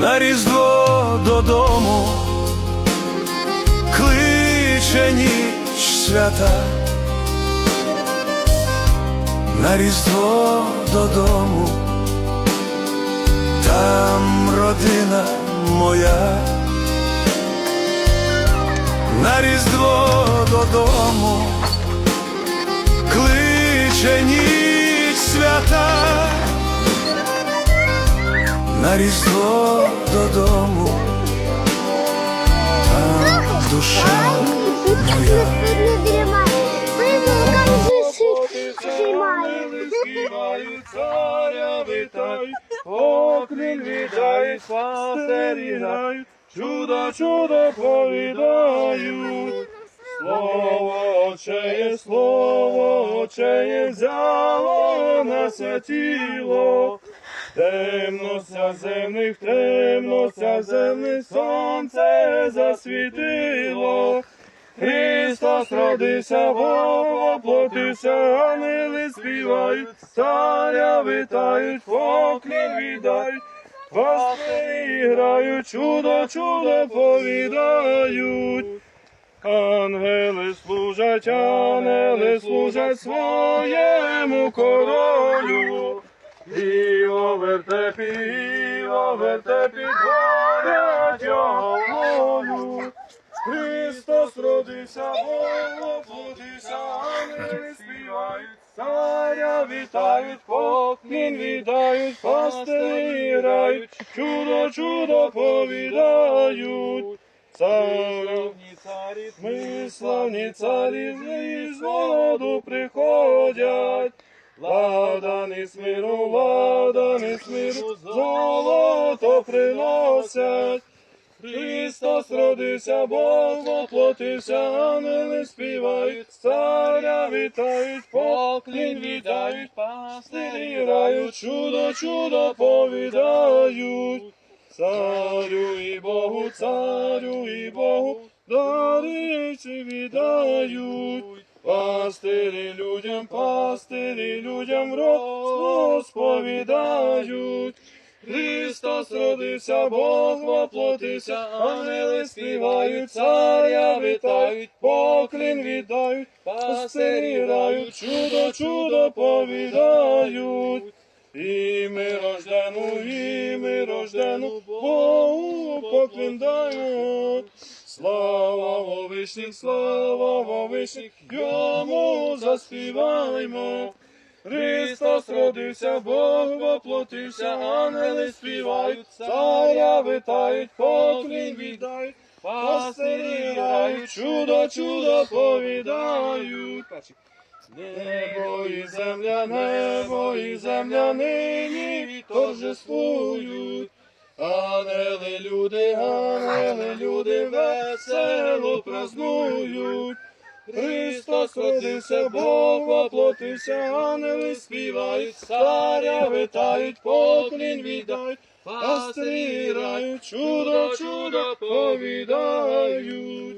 на різдво додому, кличе ніч свята, на різдво додому, там родина моя, на різдво додому, кличе ніч свята на різдво додому, там душа моя. Співають, царя вітають, поклін віддають, пастирі грають, чудо, чудо повідають. Слово Отчеє, слово Отчеє взяло на святіло. Темнося земних, темнося земних, сонце засвітило. Христос родився, воплотився, ангели співають, царя вітають, поклін віддають, пастирі грають, чудо, чудо повідають. Ангели служать, ангели служать своєму королю. Вертепі, о вертепі творять його. Христос родився, Бог воплотився, ангели співають, царя вітають, поклін віддають, пастирі грають, чудо, чудо повідають. Царівні царі, ми славні царі, з воду приходять. Ладаний смиру, Христос Бог воплотився, ангели співають, царя вітають, поклін віддають, пастирі грають, чудо, чудо повідають. Царю і Богу, царю і Богу, дариці віддають. Пастирі людям, пастирі людям розповідають. Христос родився, Бог воплотився, ангели співають, царя вітають, поклін віддають, пастирі чудо, чудо повідають. І ми рождену, і ми рождену, Богу покліндають. Слава вовишніх, слава вовишніх, йому заспіваймо. Христос родився, Бог воплотився, ангели співають, царя витають, поклін віддають, пастирі грають, чудо, чудо повідають. Небо і земля, небо і земля нині торжествують. Ангели, люди, ангели, люди весело празнують. Христос родився, Бог воплотився, ангели співають, царя витають, поклін віддають, пастирі грають, чудо, чудо повідають.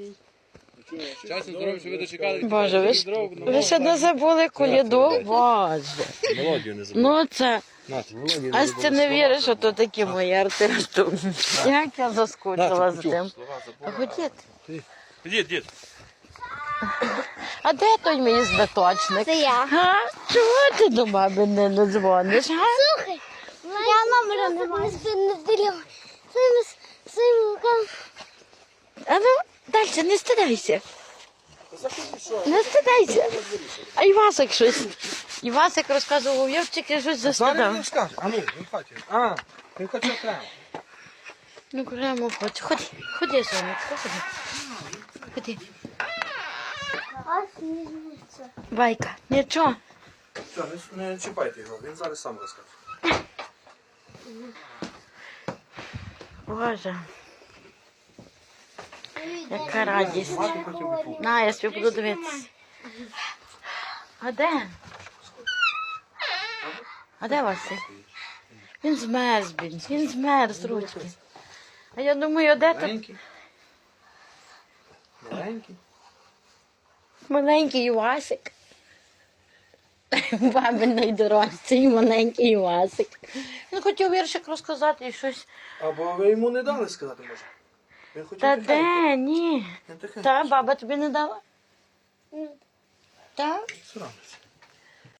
Щастя, здоров'я, що ви дочекали. Боже, ви, ж- ви ще не забули коляду? Боже. Мелодію не забув. Ну це. Ась ти не віриш, що то такі мої артисти. Як я заскучила за тим. А ходіть. Дід, дід. А де той мій збиточник? Це я. Га? Чого ти до баби не, дзвониш? Га? Слухай, я номера не маю. Не вділю. Своїм, своїм рукам. А ну, далі, не стидайся. Не стидайся. А Івасик щось. Івасик розказував, я тільки щось застидав. А ну, він хоче. А, він хоче окремо. Ну, прямо хоч. Ходи, ходи, сонечко, ходи. Ходи. Ось ніжниця. Байка, нічого. Все, не, не чіпайте його, він зараз сам розкаже. Боже, яка радість. На, я собі буду дивитися. А де? А де Василь? Він змерз, блін. Він змерз ручки. А я думаю, де тут Маленький. Маленький. Маленький Івасик? Баби найдорожчий, маленький Івасик. Він хотів віршик розказати і щось. Або ви йому не дали сказати, може? Він хотів Та тихенько. де, ні. Він тихенько. Та баба тобі не дала? Так? Соромиться.